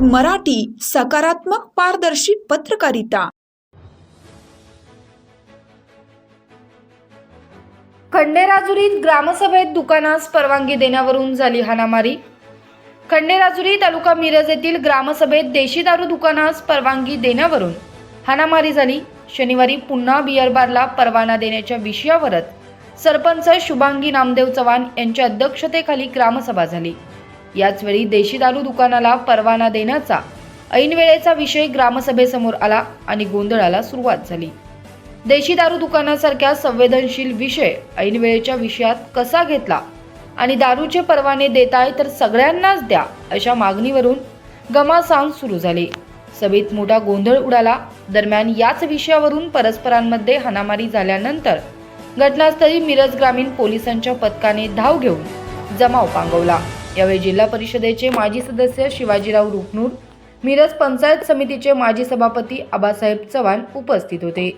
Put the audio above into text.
मराठी सकारात्मक पारदर्शी पत्रकारिता. खंडेराजुरीत ग्रामसभेत दुकानास परवानगी देण्यावरून झाली हाणामारी. खंडेराजुरी तालुका मिरज येथील ग्रामसभेत देशी दारू दुकानास परवानगी देण्यावरून हाणामारी झाली. शनिवारी पुन्हा बियर बारला परवाना देण्याच्या विषयावरच सरपंच शुभांगी नामदेव चव्हाण यांच्या अध्यक्षतेखाली ग्रामसभा झाली. याचवेळी देशी दारू दुकानाला परवाना देण्याचा ऐनवेळेचा विषय ग्रामसभेसमोर आला आणि गोंधळाला सुरुवात झाली. देशी दारू दुकानासारख्या संवेदनशील विषय ऐनवेळेच्या विषयात कसा घेतला आणि दारूचे परवाने देताय तर सगळ्यांनाच द्या अशा मागणीवरून गमासांग सुरू झाली. सभेत मोठा गोंधळ उडाला. दरम्यान याच विषयावरून परस्परांमध्ये हाणामारी झाल्यानंतर घटनास्थळी मिरज ग्रामीण पोलिसांच्या पथकाने धाव घेऊन जमाव पांगवला. यावेळी जिल्हा परिषदेचे माजी सदस्य शिवाजीराव रुपनूर मिरज पंचायत समितीचे माजी सभापती आबासाहेब चव्हाण उपस्थित होते.